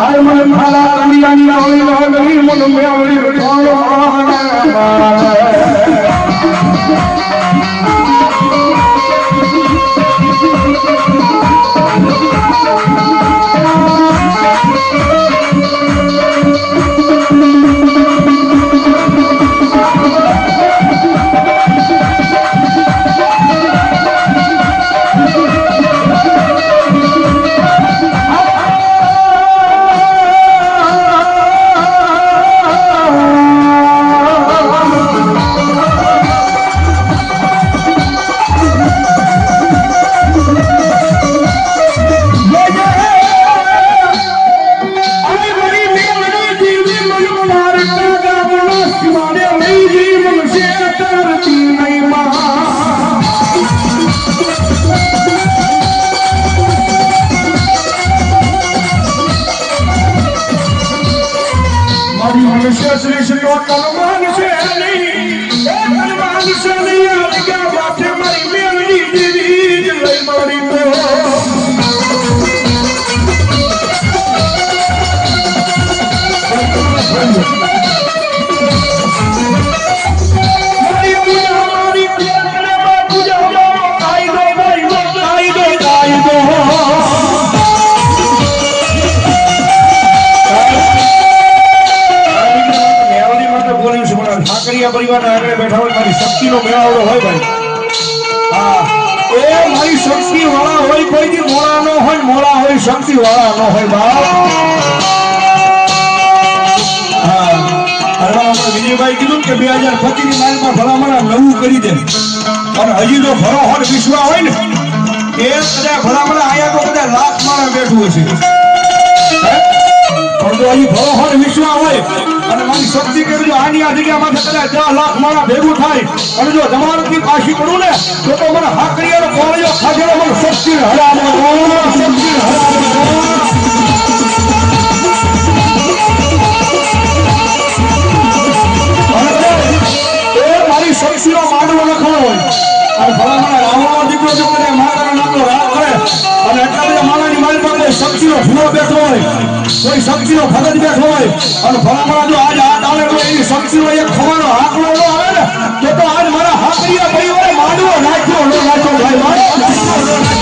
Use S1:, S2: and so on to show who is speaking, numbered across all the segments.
S1: من خلق من علم من علم શક્તિ વાળા નો હોય વિજયભાઈ કીધું કે બે હજાર પચીસની માલમાં ભલામણ નવું કરી દે અને હજી તો ફરો હોટ વિશ્વા હોય ને એ બધા ભલામણ આયા તો બધા લાખ માણસ બેઠું હશે હે? પણ જો અહીં ભરો હોય વિશ્વ હોય, અને મારી શક્તિ કરી જો આની આ જગ્યામાંથી કદાચ દસ લાખ મારા ભેગું થાય, અને જો જમાનતની પાછી પડું ને, તો તો મને હાકરીયાનો કોળિયો ખાધેલો મને શક્તિ હરાવો શક્તિ હરાવો મારી શક્તિનો માંડવો લખવાનો હોય અને ભલામણ રાવણનો દીકરો જો મને મારા નામનો રાગ કરે અને એટલા બધા માણાની મારી પાસે શક્તિનો હોય, કોઈ શક્તિનો ભગત બેઠો હોય, અને ભલામણ જો આજ હાથ આવે તો એની એક ખવાનો ન આવે ને, તો આજ મારા હાકરિયા પરિવારે માંડવો નાખ્યો, ન નાખ્યો, ભાઈ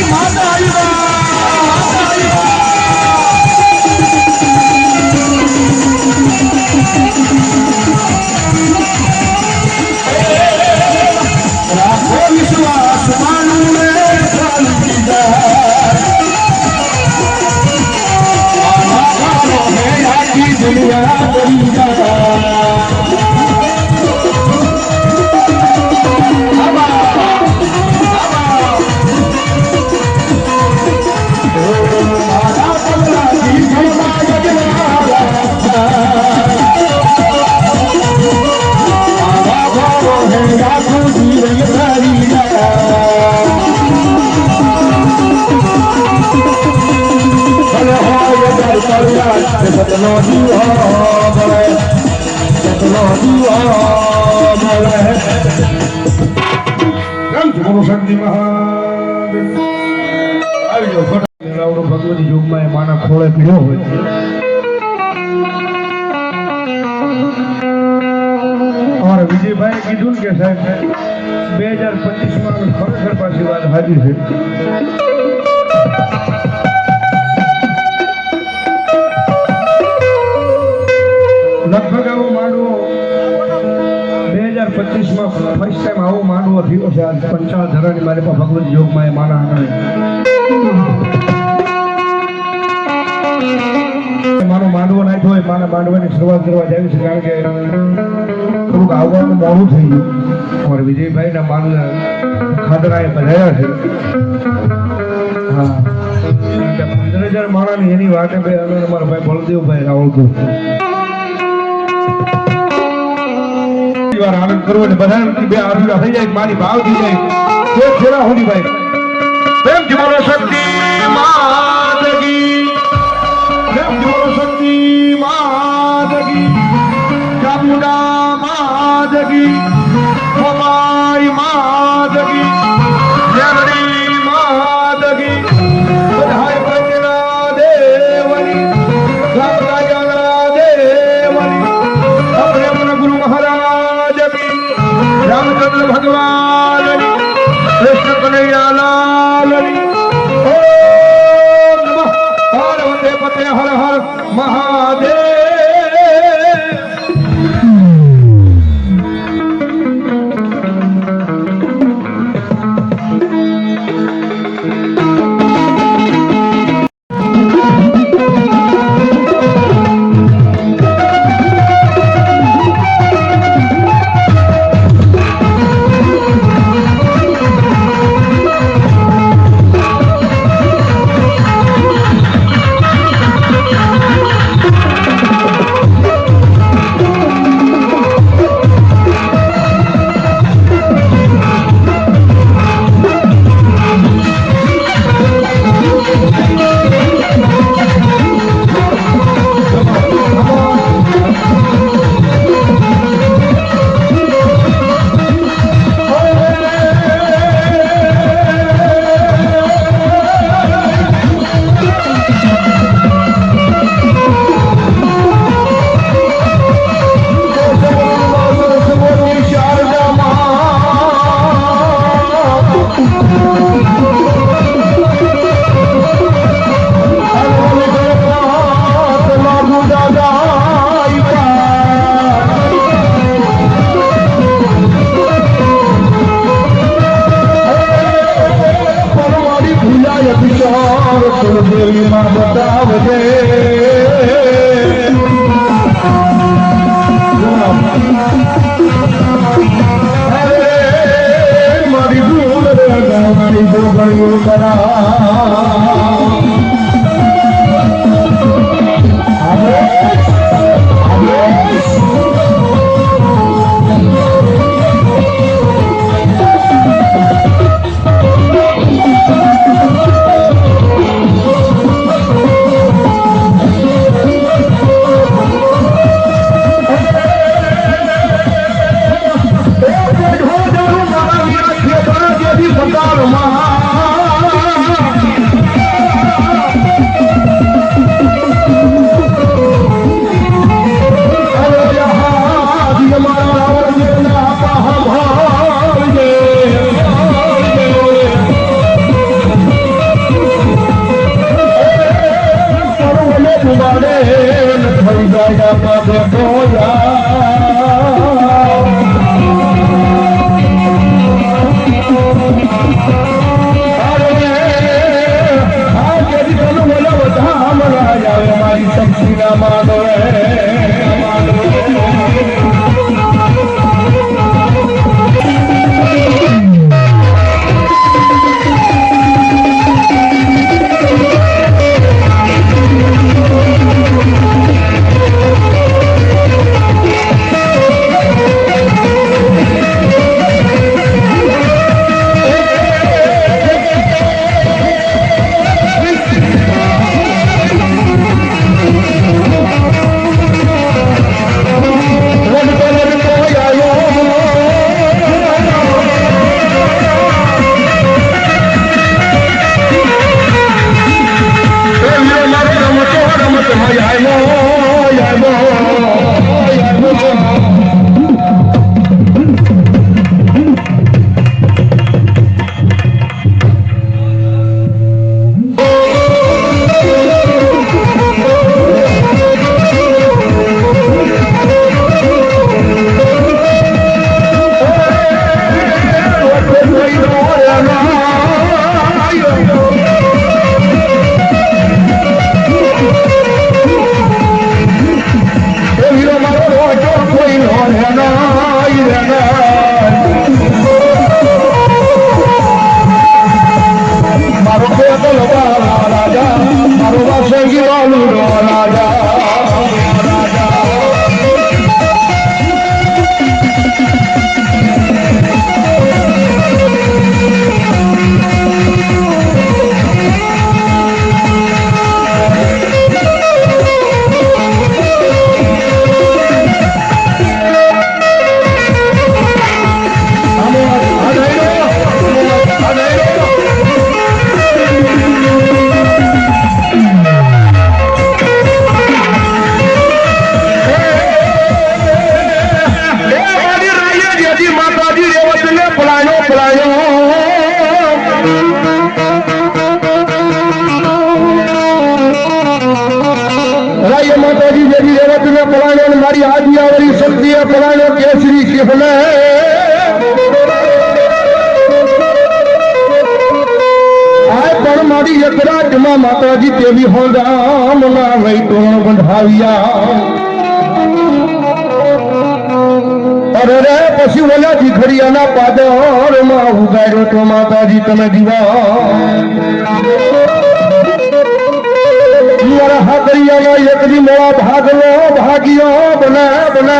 S1: મારી સતનો દીવો મળે સતનો દીવો મળે કેમ છો ગુરુ શક્તિ મહાદેવ આવી જાઓ ફટાફટ મેળાવડો ભગવતી યુગમાં એ માના ખોળે પીડ્યો હોય અમારા વિજયભાઈ કીધું ને કે સાહેબ બે હજાર પચીસમાં ખરેખર પાછી વાત હાજી છે લગભગ આવું માંડવો બે હજાર પચીસમાં ફર્સ્ટ ટાઈમ આવો માંડવો થયો છે. આ પંચાળ ધરાની મારે પણ ભગવત યોગમાં એ માના આંગણે. મારો માંડવો નાખ્યો હોય મારા માંડવાની શરૂઆત કરવા જાય છે કારણ કે થોડુંક આવવાનું મોડું થઈ ગયું. અમારે વિજયભાઈના માંડવા ખાદરાએ બધાયા છે. હા. પંદર હજાર માણસની એની વાતે ભાઈ અમે અમારા ભાઈ બળદેવભાઈ રાવળતું આનંદ કરવો ને બધા બે આરુ થઈ જાય મારી ભાવ થઈ જાય. તો છેડા હોની ભાઈ. પ્રેમથી બોલો શક્તિ જાય
S2: એકરાજમાં માતાજી તેવી હો રામના વૈટોણ બંધાવ્યા. અરે રે, પછી ઓલા જીખડિયાના પાદરમાં ઉગાડ્યો તો માતાજી તમે દીવા. મારા હાકરિયાના એકદી મોળા ભાગલો ભાગ્યો બને બને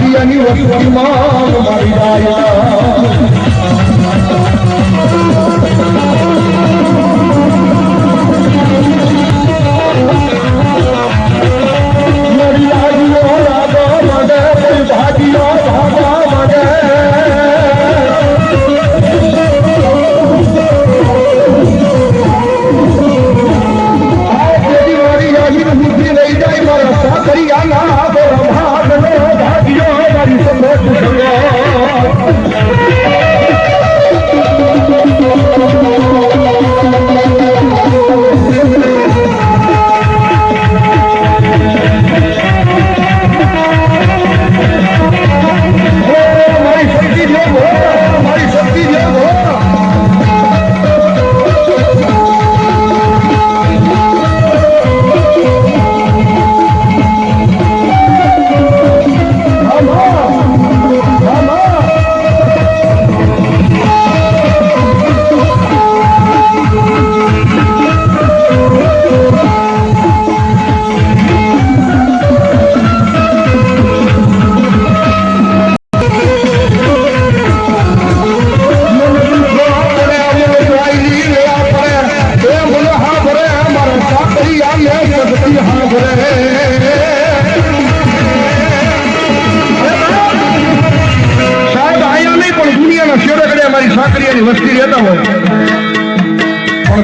S2: મારી વસ્તીમાં મારી જાય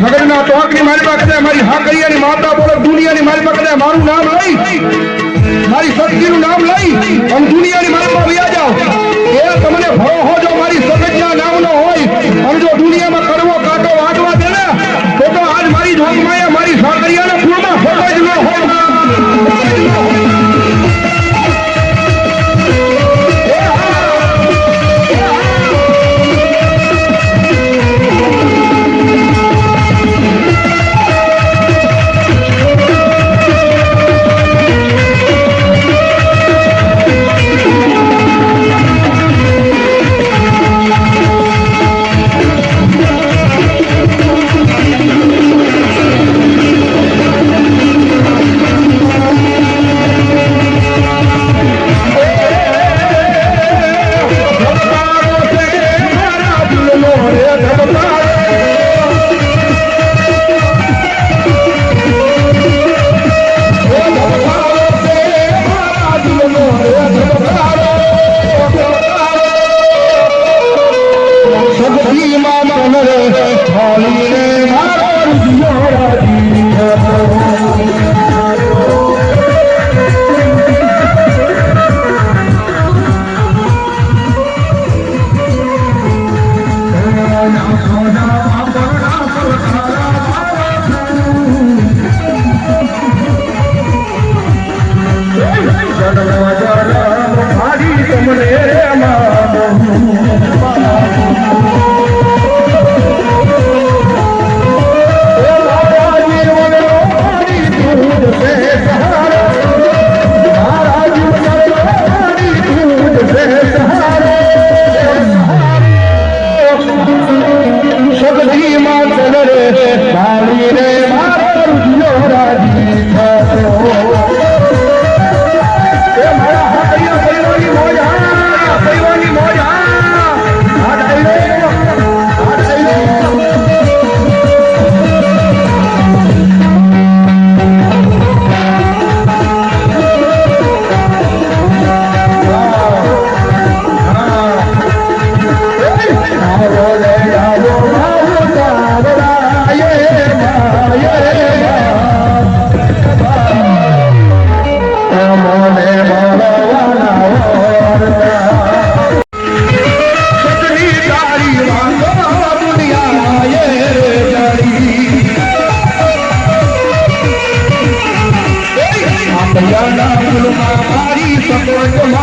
S2: ભગતના ટોકની મારી પાસે, મારી હાકરિયાની માતા બોલો, દુનિયાની મારી પાસે મારું નામ લઈ. મારી શક્તિનું નામ લઈ અને દુનિયાની માલમાં વ્યા જાઓ. એ તમને ભરોહો જો મારી સગજના નામનો હોય. અને જો દુનિયામાં કરવો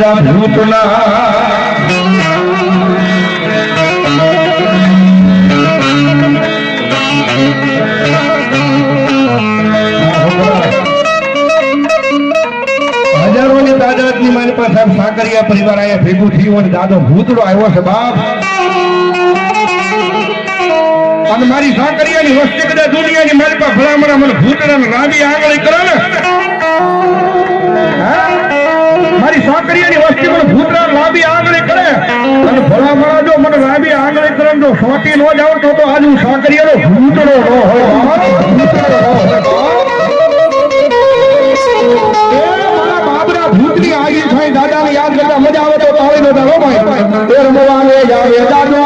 S2: દાદા ભૂતના. મારી પાસે સાકરિયા પરિવાર આયા ભેગું થયું અને દાદો ભૂતડો આવ્યો છે, બાપ. અને મારી સાકરિયાની વસ્તી કદાચ દુનિયાની મારી પાસે ભલામણ મને ભૂતડાને લાંબી આગળ કરે ને? મારી સાકરીયાની વસ્તી પણ ભૂતરા લાંબી આંગળી કરે. અને ભલામણ જો મને લાંબી આંગળી કરે જો સોટી નો જાવ તો તો આજ હું સાકરિયાનો ભૂતડો ન હોય. ભૂતની આગી થઈ દાદાને યાદ કરતા મજા આવે તો તાળી દો ભાઈ. એ રમવાને જાવે દાદો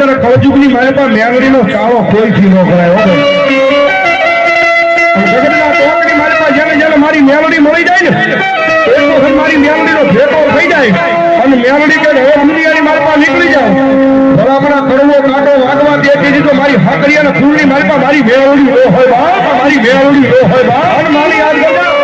S2: પણ કળજુગની મારે પાસે મેલડીનો ચાળો કોઈથી ન કરાય. જગતના મારી મેલડી મળી જાય ને, એક વખત મારી મેલડીનો ભેટો થઈ જાય અને મેલડી કે હવે દુનિયાની મારી નીકળી જાવ બરાબરા કરવો કાંટો વાગવા દે તેથી તો મારી હાકડી અને ફૂલની મારપા મારી મેલડી નો હોય બાપ મારી મેલડી લો હોય બાપ. અને મારી યાદ કરજો